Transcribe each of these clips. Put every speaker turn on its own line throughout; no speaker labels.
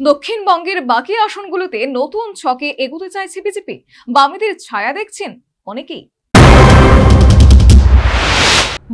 দক্ষিণবঙ্গের বাকি আসনগুলোতে নতুন ছকে এগোতে চাইছে বিজেপি। বামেদের ছায়া দেখছেন অনেকেই।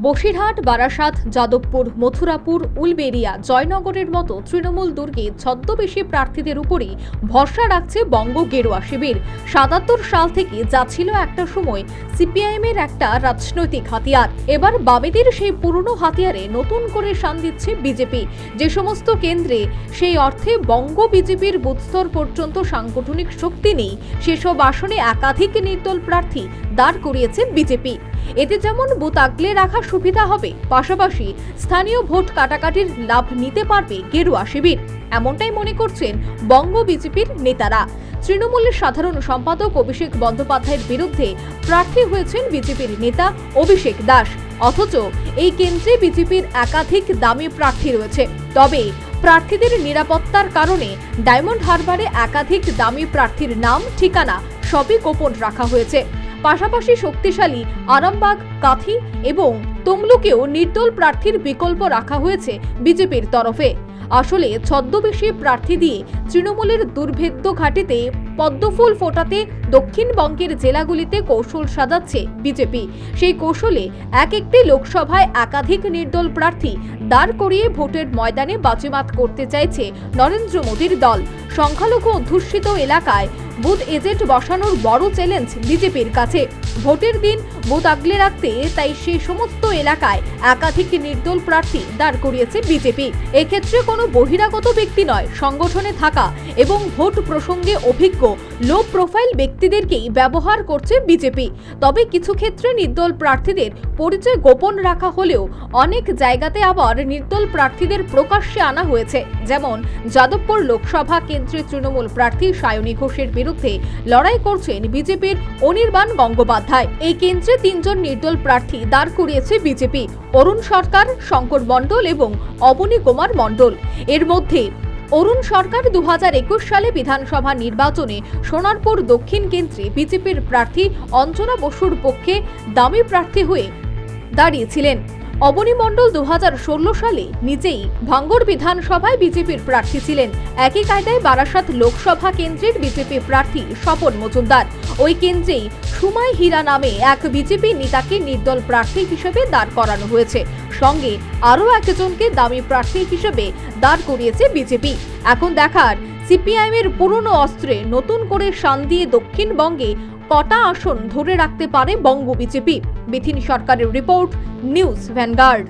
বসিরহাট, বারাসাত, যাদবপুর, মথুরাপুর, উলবেরিয়া, জয়নগরের মতো তৃণমূল দুর্গে ছদ্মবেশী প্রার্থীদের উপরই ভরসা রাখছে বঙ্গ গেরুয়া শিবির। সাতাত্তর সাল থেকে যা ছিল একটা সময় সিপিআইএমের একটা রাজনৈতিক হাতিয়ার। এবার বামেদের সেই পুরনো হাতিয়ারে নতুন করে শান দিচ্ছে বিজেপি। যে সমস্ত কেন্দ্রে সেই অর্থে বঙ্গ বিজেপির বুথস্তর পর্যন্ত সাংগঠনিক শক্তি নেই, সেসব আসনে একাধিক নির্দল প্রার্থী দাঁড় করিয়েছে বিজেপি। এতে যেমন বুথ আগলে রাখার সুবিধা হবে, পাশাপাশি স্থানীয় ভোট কাটাকাটির লাভ নিতে পারবে গেরুয়া শিবির। এমনটাই মনে করছেন বঙ্গ বিজেপির নেতারা। তৃণমূলের সাধারণ সম্পাদক অভিষেক বন্দ্যোপাধ্যায়ের বিরুদ্ধে প্রার্থী হয়েছেন বিজেপির নেতা অভিষেক দাস। অথচ এই কেন্দ্রে বিজেপির একাধিক দামি প্রার্থী রয়েছে। তবে প্রার্থীদের নিরাপত্তার কারণে ডায়মন্ড হারবারে একাধিক দামি প্রার্থীর নাম, ঠিকানা সবই গোপন রাখা হয়েছে। পাশাপাশি শক্তিশালী আরামবাগ, কাথি এবং তমলুকেও নির্দল প্রার্থীর বিকল্প রাখা হয়েছে বিজেপির তরফে। আসলে ছদ্মবেশী প্রার্থী দিয়ে তৃণমূলের দুর্ভেদ্য ঘাটিতে পদ্মফুল ফোটাতে দক্ষিণবঙ্গের জেলাগুলিতে কৌশল সাজাচ্ছে বিজেপি। সেই কৌশলে এক একটি লোকসভায় একাধিক নির্দল প্রার্থী দাঁড় করিয়ে ভোটের ময়দানে বাজিমাত করতে চাইছে নরেন্দ্র মোদীর দল। সংখ্যালঘু অধ্যুষিত এলাকায় বুথ এজেন্ট বসানোর বড় চ্যালেঞ্জ বিজেপির কাছে। ভোটের দিন বুথ আগলে রাখতে, তাই সেই সমস্ত এলাকায় একাধিক নির্দল প্রার্থী দাঁড় করিয়েছে বিজেপি। এক্ষেত্রে কোনো বহিরাগত ব্যক্তি নয়, সংগঠনে থাকা এবং ভোট প্রসঙ্গে অভিজ্ঞ লো প্রোফাইল ব্যক্তিদেরকেই ব্যবহার করছে বিজেপি। তবে কিছু ক্ষেত্রে নির্দল প্রার্থীদের পরিচয় গোপন রাখা হলেও অনেক জায়গাতে আবার নির্দল প্রার্থীদের প্রকাশ্যে আনা হয়েছে। যেমন যাদবপুর লোকসভা কেন্দ্রের তৃণমূল প্রার্থী সায়নী ঘোষের বিরুদ্ধে লড়াই করছেন বিজেপির অনির্বাণ গঙ্গোপাধ্যায়। এই কেন্দ্রে তিনজন নির্দল প্রার্থী দাঁড় করিয়েছে বিজেপি, অরুণ সরকার, শঙ্কর মণ্ডল এবং অবনী কুমার মণ্ডল। এর মধ্যে অরুণ সরকার দুহাজার একুশ সালে বিধানসভা নির্বাচনে সোনারপুর দক্ষিণ কেন্দ্রে বিজেপির প্রার্থী অঞ্জনা বসুর পক্ষে দামি প্রার্থী হয়ে দাঁড়িয়েছিলেন। অবনী মণ্ডল দু হাজার ষোলো সালে নিজেই ভাঙ্গর বিধানসভায় বিজেপির প্রার্থী ছিলেন। একই কায়দায় বারাসাত লোকসভা কেন্দ্রের বিজেপি প্রার্থী স্বপন মজুমদার। ওই কেন্দ্রেই সুমাই হীরা নামে এক বিজেপি নেতাকে নির্দল প্রার্থী হিসেবে দাঁড় করানো হয়েছে। সঙ্গে আরও একজনকে দামি প্রার্থী হিসেবে দাঁড় করিয়েছে বিজেপি। এখন দেখার সিপিআইএম এর পুরনো অস্ত্রে নতুন করে শান দিয়ে দক্ষিণবঙ্গে কটা আসন ধরে রাখতে পারে বঙ্গ বিজেপি? বিথিন সরকারের রিপোর্ট, নিউজ ভ্যানগার্ড।